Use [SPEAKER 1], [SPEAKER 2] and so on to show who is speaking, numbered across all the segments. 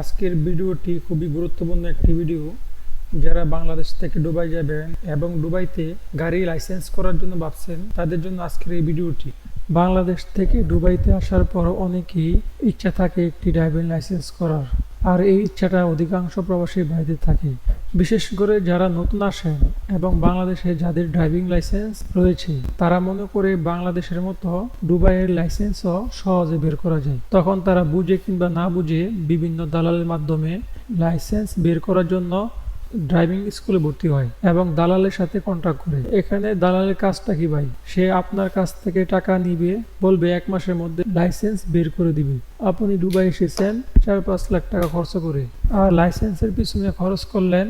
[SPEAKER 1] আজকের ভিডিওটি খুবই গুরুত্বপূর্ণ একটি ভিডিও। যারা বাংলাদেশ থেকে ডুবাই যাবেন এবং ডুবাইতে গাড়ি লাইসেন্স করার জন্য ভাবছেন, তাদের জন্য আজকের এই ভিডিওটি। বাংলাদেশ থেকে ডুবাইতে আসার পর অনেকেই ইচ্ছা থাকে একটি ড্রাইভিং লাইসেন্স করার। আর এই ইচ্ছাটা অধিকাংশ প্রবাসী ভাইদের থাকে। বিশেষ করে যারা নতুন আসেন এবং বাংলাদেশে যাদের ড্রাইভিং লাইসেন্স রয়েছে, তারা মনে করে বাংলাদেশের মতো দুবাইয়ের লাইসেন্সও সহজে বের করা যায়। তখন তারা বুঝে কিংবা না বুঝে বিভিন্ন দালালের মাধ্যমে লাইসেন্স বের করার জন্য ড্রাইভিং স্কুলে ভর্তি হয় এবং দালালের সাথে কন্ট্যাক্ট করে। এখানে দালালের কাজটা কি ভাই? সে আপনার কাছ থেকে টাকা নিবে, বলবে এক মাসের মধ্যে লাইসেন্স বের করে দিবে। আপনি দুবাই এসেছেন, চার পাঁচ লাখ টাকা খরচ করে। আর লাইসেন্সের পিছনে খরচ করলেন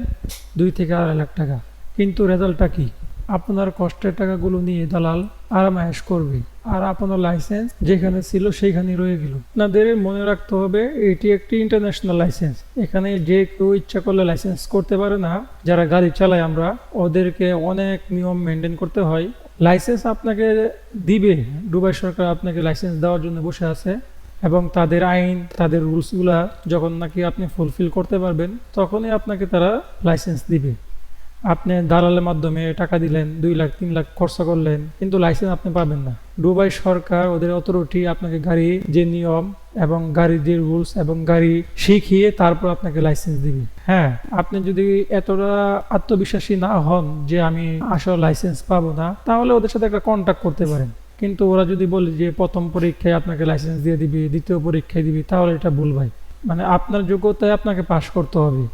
[SPEAKER 1] দুই থেকে আড়াই লাখ টাকা। কিন্তু রেজাল্টটা কি? আপনার কষ্টের টাকাগুলো নিয়ে দালাল আরামায়েশ করবে। আর আপনার লাইসেন্স যেখানে ছিল সেইখানেই রয়ে গেল। আপনাদের মনে রাখতে হবে, এটি একটি ইন্টারন্যাশনাল লাইসেন্স এখানে যে কেউ ইচ্ছা করলে লাইসেন্স করতে পারে না, যারা গাড়ি চালায় আমরা, ওদেরকে অনেক নিয়ম মেনটেন করতে হয়। লাইসেন্স আপনাকে দিবে, দুবাই সরকার আপনাকে লাইসেন্স দেওয়ার জন্য বসে আছে। এবং তাদের আইন, তাদের রুলসগুলা যখন নাকি আপনি ফুলফিল করতে পারবেন, তখনই আপনাকে তারা লাইসেন্স দিবে। আপনি দালালের মাধ্যমে টাকা দিলেন, দুই লাখ, তিন লাখ খরচা করলেন, কিন্তু লাইসেন্স আপনি পাবেন না। দুবাই সরকার ওদের অথরিটি আপনাকে গাড়ি, যে নিয়ম এবং গাড়ির যে রুলস এবং গাড়ি শিখিয়ে তারপর আপনাকে লাইসেন্স দিবে। হ্যাঁ আপনি যদি এতটা আত্মবিশ্বাসী না হন যে আমি আসলে লাইসেন্স পাবো না, তাহলে ওদের সাথে একটা কন্ট্যাক্ট করতে পারেন। কিন্তু ওরা যদি বলে যে প্রথম পরীক্ষায় আপনাকে লাইসেন্স দিয়ে দিবি, দ্বিতীয় পরীক্ষায় দিবি, তাহলে এটা ভুল ভাই। মানে আপনার যোগ্যতায় আপনাকে পাশ করতে হবে।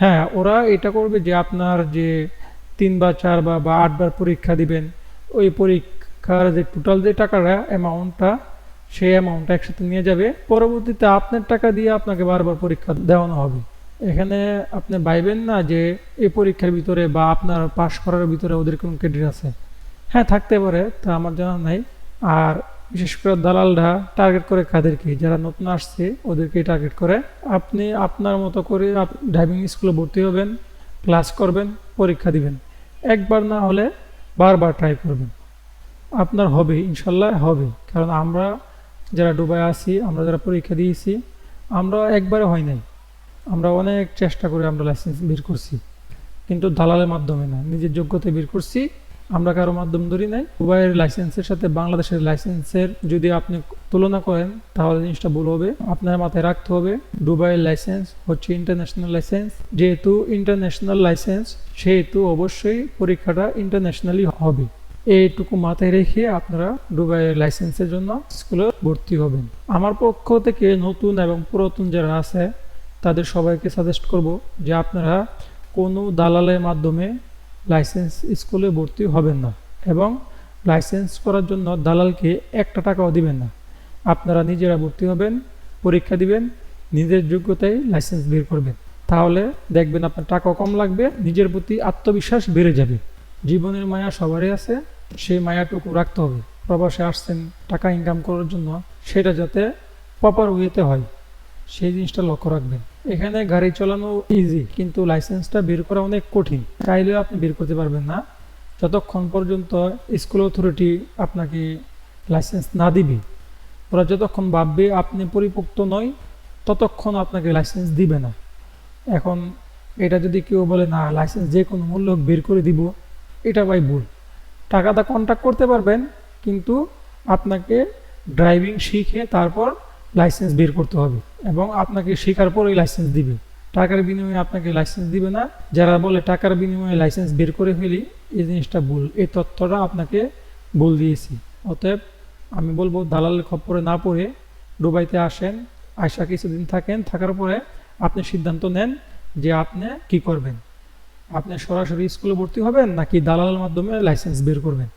[SPEAKER 1] হ্যাঁ ওরা এটা করবে যে আপনার যে তিন বা চার বা বা আটবার পরীক্ষা দিবেন, ওই পরীক্ষার যে টোটাল যে টাকাটা অ্যামাউন্টটা সেই অ্যামাউন্টটা একসাথে নিয়ে যাবে। পরবর্তীতে আপনার টাকা দিয়ে আপনাকে বারবার পরীক্ষা দেওয়ানো হবে। এখানে আপনি ভাইবেন না যে এই পরীক্ষার ভিতরে বা আপনার পাশ করার ভিতরে ওদের কোনো ক্রেডিট আছে। হ্যাঁ থাকতে পারে, তা আমার জানা নাই। আর বিশেষ করে দালালরা টার্গেট করে কাদেরকে, যারা নতুন আসছে ওদেরকে টার্গেট করে। আপনি আপনার মতো করে ড্রাইভিং স্কুলে ভর্তি হবেন ক্লাস করবেন, পরীক্ষা দিবেন। একবার না হলে বারবার ট্রাই করবেন। আপনার হবে, ইনশাল্লাহ হবে। কারণ আমরা যারা দুবাই আছি, আমরা যারা পরীক্ষা দিয়েছি, আমরা একবারে হয় নাই। আমরা অনেক চেষ্টা করে আমরা লাইসেন্স বের করছি। কিন্তু দালালের মাধ্যমে না, নিজের যোগ্যতায় বের করছি। আমরা কারও মাধ্যম ধরি নাই। দুবাইয়ের লাইসেন্সের সাথে বাংলাদেশের লাইসেন্সের যদি আপনি তুলনা করেন, তাহলে জিনিসটা ভুল হবে। আপনার মাথায় রাখতে হবে, দুবাইয়ের লাইসেন্স হচ্ছে ইন্টারন্যাশনাল লাইসেন্স। যেহেতু ইন্টারন্যাশনাল লাইসেন্স, সেহেতু অবশ্যই পরীক্ষাটা ইন্টারন্যাশনালি হবে। এইটুকু মাথায় রেখে আপনারা দুবাইয়ের লাইসেন্সের জন্য স্কুলে ভর্তি হবেন। আমার পক্ষ থেকে নতুন এবং পুরাতন যারা আছে, তাদের সবাইকে সাজেস্ট করব যে আপনারা কোনো দালালের মাধ্যমে লাইসেন্স স্কুলে ভর্তি হবেন না এবং লাইসেন্স করার জন্য দালালকে একটা টাকাও দিবেন না। আপনারা নিজেরা ভর্তি হবেন, পরীক্ষা দিবেন, নিজের যোগ্যতায় লাইসেন্স বের করবেন। তাহলে দেখবেন আপনার টাকাও কম লাগবে, নিজের প্রতি আত্মবিশ্বাস বেড়ে যাবে। জীবনের মায়া সবারই আছে, সেই মায়াটুকু রাখতে হবে। প্রবাসে আসছেন, টাকা ইনকাম করার জন্য সেটা যাতে প্রপার ওয়েতে হয়, সেই জিনিসটা লক্ষ্য রাখবেন। এখানে গাড়ি চালানো ইজি কিন্তু লাইসেন্সটা বের করা অনেক কঠিন। চাইলেও আপনি বের করতে পারবেন না। যতক্ষণ পর্যন্ত স্কুল অথরিটি আপনাকে লাইসেন্স না দিবে, ওরা যতক্ষণ ভাববে আপনি পরিপক্ত নয়, ততক্ষণ আপনাকে লাইসেন্স দিবে না। এখন এটা যদি কেউ বলে, না লাইসেন্স যে কোনো মূল্য বের করে দিব, এটা ভাই ভুল। টাকাটা কন্ট্যাক্ট করতে পারবেন, কিন্তু আপনাকে ড্রাইভিং শিখে তারপর লাইসেন্স বের করতে হবে এবং আপনাকে শেখার পরেই লাইসেন্স দিবে। টাকার বিনিময়ে আপনাকে লাইসেন্স দিবে না। যারা বলে টাকার বিনিময়ে লাইসেন্স বের করে ফেলি, এই জিনিসটা ভুল। এই তথ্যটা আপনাকে ভুল দিয়েছি। অতএব আমি বলব দালালের খপ্পরে না পড়ে দুবাইতে আসেন আয়সা কিছুদিন থাকেন, থাকার পরে আপনি সিদ্ধান্ত নেন যে আপনি কি করবেন। আপনি সরাসরি স্কুলে ভর্তি হবেন নাকি দালালের মাধ্যমে লাইসেন্স বের করবেন?